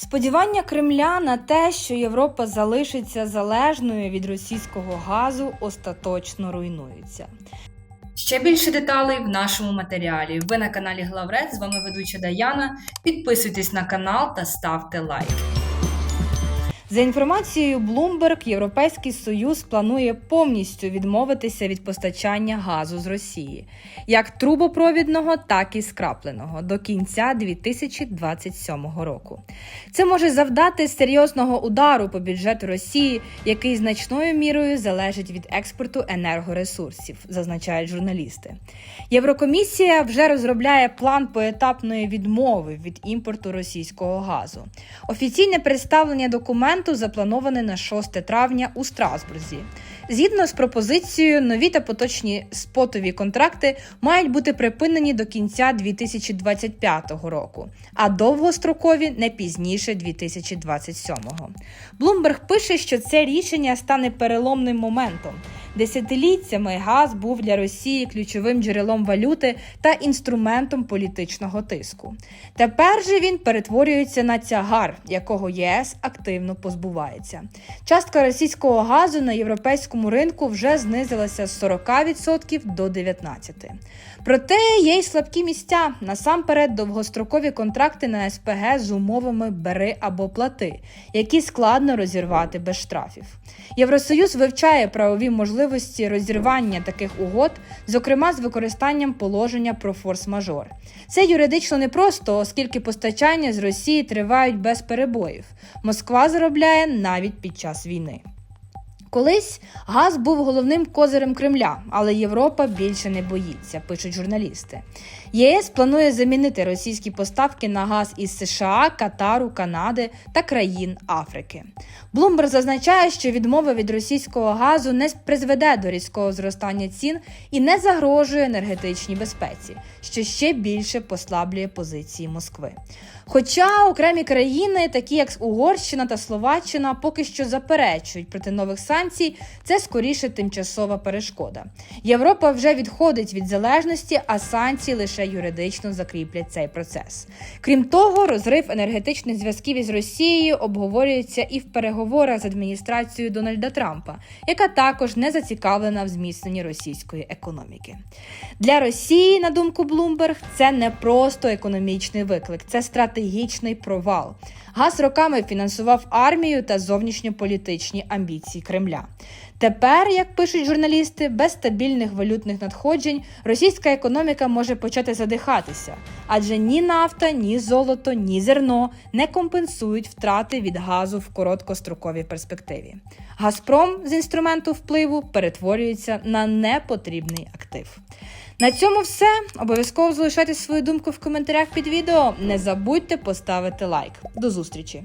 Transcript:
Сподівання Кремля на те, що Європа залишиться залежною від російського газу, остаточно руйнуються. Ще більше деталей в нашому матеріалі. Ви на каналі Главрець, з вами ведуча Даяна. Підписуйтесь на канал та ставте лайк. За інформацією Bloomberg, Європейський Союз планує повністю відмовитися від постачання газу з Росії, як трубопровідного, так і скрапленого до кінця 2027 року. Це може завдати серйозного удару по бюджету Росії, який значною мірою залежить від експорту енергоресурсів, зазначають журналісти. Єврокомісія вже розробляє план поетапної відмови від імпорту російського газу. Офіційне представлення документу заплановане на 6 травня у Страсбурзі. Згідно з пропозицією, нові та поточні спотові контракти мають бути припинені до кінця 2025 року, а довгострокові не пізніше 2027-го. Блумберг пише, що це рішення стане переломним моментом. Десятиліттями газ був для Росії ключовим джерелом валюти та інструментом політичного тиску. Тепер же він перетворюється на тягар, якого єС активно позбувається. Частка російського газу на європейському ринку вже знизилася з 40% до 19%. Проте є й слабкі місця. Насамперед, довгострокові контракти на СПГ з умовами бери або плати, які складно розірвати без штрафів. Євросоюз вивчає правові можливості розірвання таких угод, зокрема з використанням положення про форс-мажор. Це юридично непросто, оскільки постачання з Росії тривають без перебоїв. Москва заробляє навіть під час війни. Колись газ був головним козирем Кремля, але Європа більше не боїться, пишуть журналісти. ЄС планує замінити російські поставки на газ із США, Катару, Канади та країн Африки. Блумберг зазначає, що відмова від російського газу не призведе до різкого зростання цін і не загрожує енергетичній безпеці, що ще більше послаблює позиції Москви. Хоча окремі країни, такі як Угорщина та Словаччина, поки що заперечують проти нових санкцій, це скоріше тимчасова перешкода. Європа вже відходить від залежності, а санкції лише юридично закріплять цей процес. Крім того, розрив енергетичних зв'язків із Росією обговорюється і в переговорах з адміністрацією Дональда Трампа, яка також не зацікавлена в зміцненні російської економіки. Для Росії, на думку Блумберг, це не просто економічний виклик, це стратегічний провал. Газ роками фінансував армію та зовнішньополітичні амбіції Кремля. Тепер, як пишуть журналісти, без стабільних валютних надходжень російська економіка може почати задихатися, адже ні нафта, ні золото, ні зерно не компенсують втрати від газу в короткостроковій перспективі. Газпром з інструменту впливу перетворюється на непотрібний актив. На цьому все. Обов'язково залишайте свою думку в коментарях під відео. Не забудьте поставити лайк. До зустрічі!